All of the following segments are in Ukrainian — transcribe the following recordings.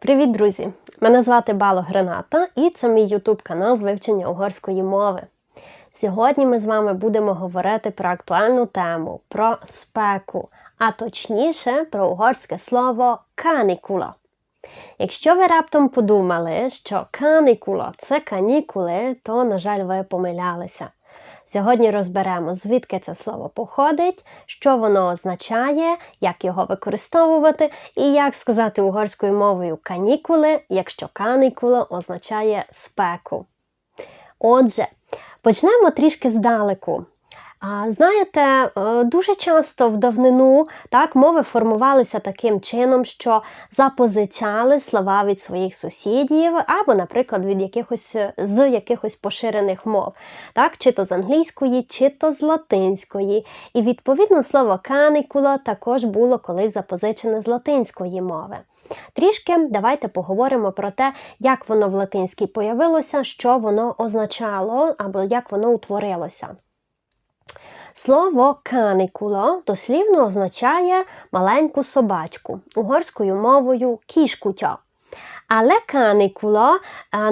Привіт, друзі! Мене звати Бало Грената і це мій ютуб канал з вивчення угорської мови. Сьогодні ми з вами будемо говорити про актуальну тему, про спеку, а точніше про угорське слово канікула. Якщо ви раптом подумали, що канікула це канікули, то, на жаль, ви помилялися. Сьогодні розберемо, звідки це слово походить, що воно означає, як його використовувати і як сказати угорською мовою канікули, якщо канікула означає спеку. Отже, почнемо трішки здалеку. Знаєте, е, дуже часто в давнину так мови формувалися таким чином, що запозичали слова від своїх сусідів, або, наприклад, від якихось з якихось поширених мов, так, чи то з англійської, чи то з латинської. І відповідно слово канікула також було колись запозичене з латинської мови. Трішки давайте поговоримо про те, як воно в латинській появилося, що воно означало, або як воно утворилося. Слово канікуло дослівно означає маленьку собачку, угорською мовою кішкутя. Але канікуло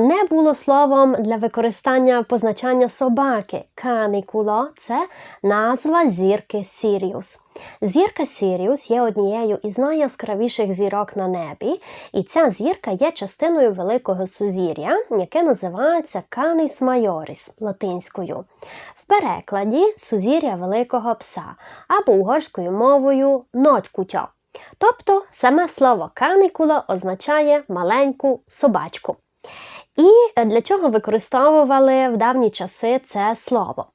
не було словом для використання позначання собаки. Канікуло це назва зірки Сіріус. Зірка Сіріус є однією із найяскравіших зірок на небі, і ця зірка є частиною великого сузір'я, яке називається Canis Majoris латинською. В перекладі сузір'я великого пса або угорською мовою нотькутя. Тобто саме слово канікула означає маленьку собачку. І для чого використовували в давні часи це слово?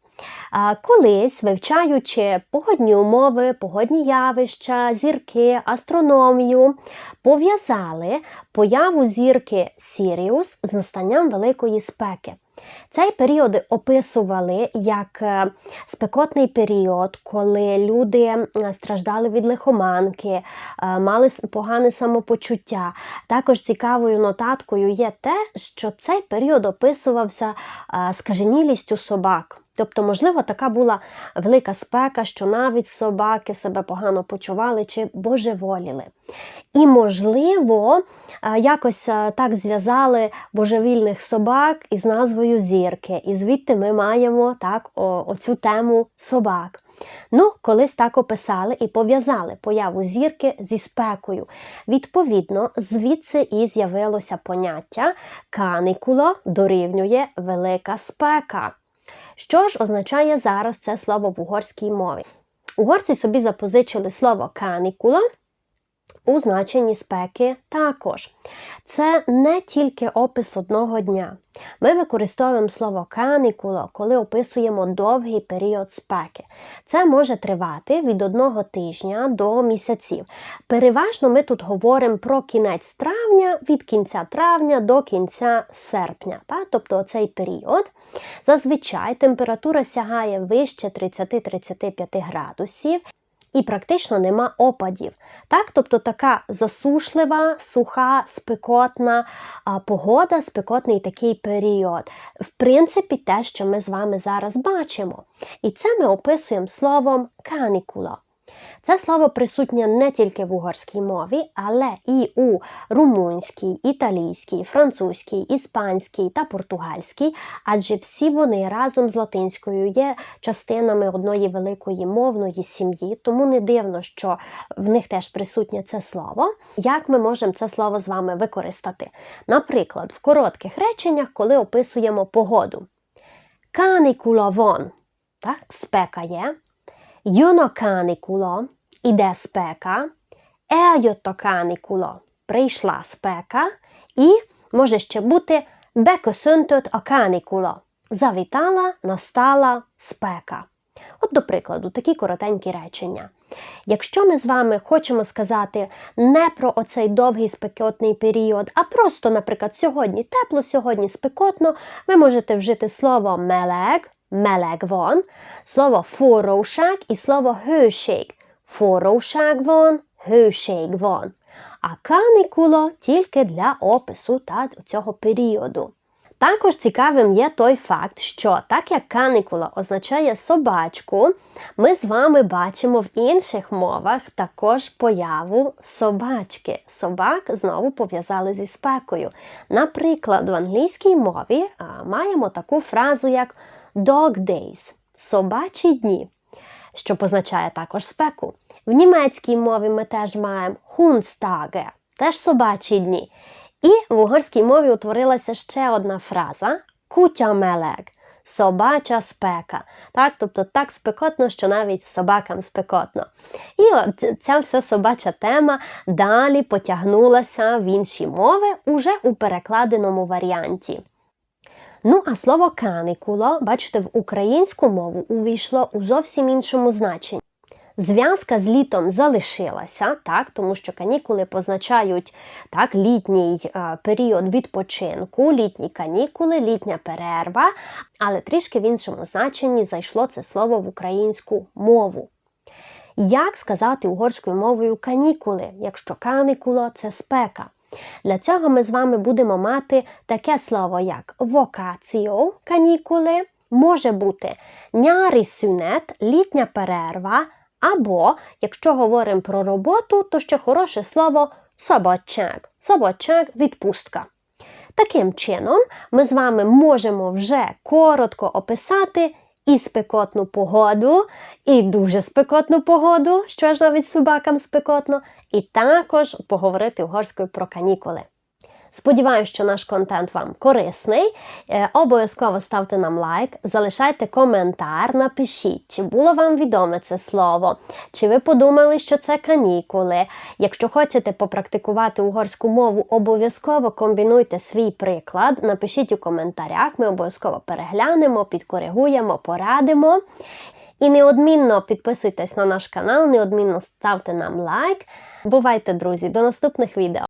Колись, вивчаючи погодні умови, погодні явища, зірки, астрономію, пов'язали появу зірки Сіріус з настанням великої спеки. Цей період описували як е, спекотний період, коли люди страждали від лихоманки, е, мали погане самопочуття. Також цікавою нотаткою є те, що цей період описувався е, скаженілістю собак. Тобто, можливо, така була велика спека, що навіть собаки себе погано почували чи божеволіли. І, можливо, якось так зв'язали божевільних собак із назвою зірки. І звідти ми маємо так, оцю тему собак. Ну, колись так описали і пов'язали появу зірки зі спекою. Відповідно, звідси і з'явилося поняття канікуло дорівнює велика спека. Що ж означає зараз це слово в угорській мові? Угорці собі запозичили слово канікула у значенні спеки також. Це не тільки опис одного дня. Ми використовуємо слово канікуло, коли описуємо довгий період спеки. Це може тривати від одного тижня до місяців. Переважно ми тут говоримо про кінець травня, від кінця травня до кінця серпня. Так? Тобто цей період. Зазвичай температура сягає вище 30-35 градусів і практично нема опадів. Так? Тобто така засушлива, суха, спекотна погода, спекотний такий період. В принципі, те, що ми з вами зараз бачимо. І це ми описуємо словом канікула. Це слово присутнє не тільки в угорській мові, але і у румунській, італійській, французькій, іспанській та португальській, адже всі вони разом з латинською є частинами одної великої мовної сім'ї, тому не дивно, що в них теж присутнє це слово. Як ми можемо це слово з вами використати? Наприклад, в коротких реченнях, коли описуємо погоду. Канікуловон, так, спека є. Jön a іде спека, eljött a прийшла спека, і може ще бути beköszöntött a завітала, настала спека. От, до прикладу, такі коротенькі речення. Якщо ми з вами хочемо сказати не про оцей довгий спекотний період, а просто, наприклад, сьогодні тепло, сьогодні спекотно, ви можете вжити слово мелег, meleg van, слово forróság і слово hőség. Forróság van, hőség van. А канікула тільки для опису та цього періоду. Також цікавим є той факт, що так як канікула означає собачку, ми з вами бачимо в інших мовах також появу собачки. Собак знову пов'язали зі спекою. Наприклад, в англійській мові маємо таку фразу як dog days собачі дні, що позначає також спеку. В німецькій мові ми теж маємо Hundstage, теж собачі дні. І в угорській мові утворилася ще одна фраза кутямелек собача спека. Так? Тобто так спекотно, що навіть собакам спекотно. І от ця вся собача тема далі потягнулася в інші мови уже у перекладеному варіанті. Ну, а слово канікуло, бачите, в українську мову увійшло у зовсім іншому значенні. Зв'язка з літом залишилася, так, тому що канікули позначають так, літній е, період відпочинку, літні канікули, літня перерва, але трішки в іншому значенні зайшло це слово в українську мову. Як сказати угорською мовою канікули, якщо канікуло це спека? Для цього ми з вами будемо мати таке слово, як вокаціо, канікули, може бути нярий сюнет, літня перерва, або, якщо говоримо про роботу, то ще хороше слово собачак, собачак відпустка. Таким чином, ми з вами можемо вже коротко описати і спекотну погоду, і дуже спекотну погоду, що ж навіть собакам спекотно, і також поговорити угорською про канікули. Сподіваюсь, що наш контент вам корисний. Е, Обов'язково ставте нам лайк, залишайте коментар, напишіть, чи було вам відоме це слово, чи ви подумали, що це канікули. Якщо хочете попрактикувати угорську мову, обов'язково комбінуйте свій приклад, напишіть у коментарях, ми обов'язково переглянемо, підкоригуємо, порадимо. І неодмінно підписуйтесь на наш канал, неодмінно ставте нам лайк. Бувайте, друзі, до наступних відео!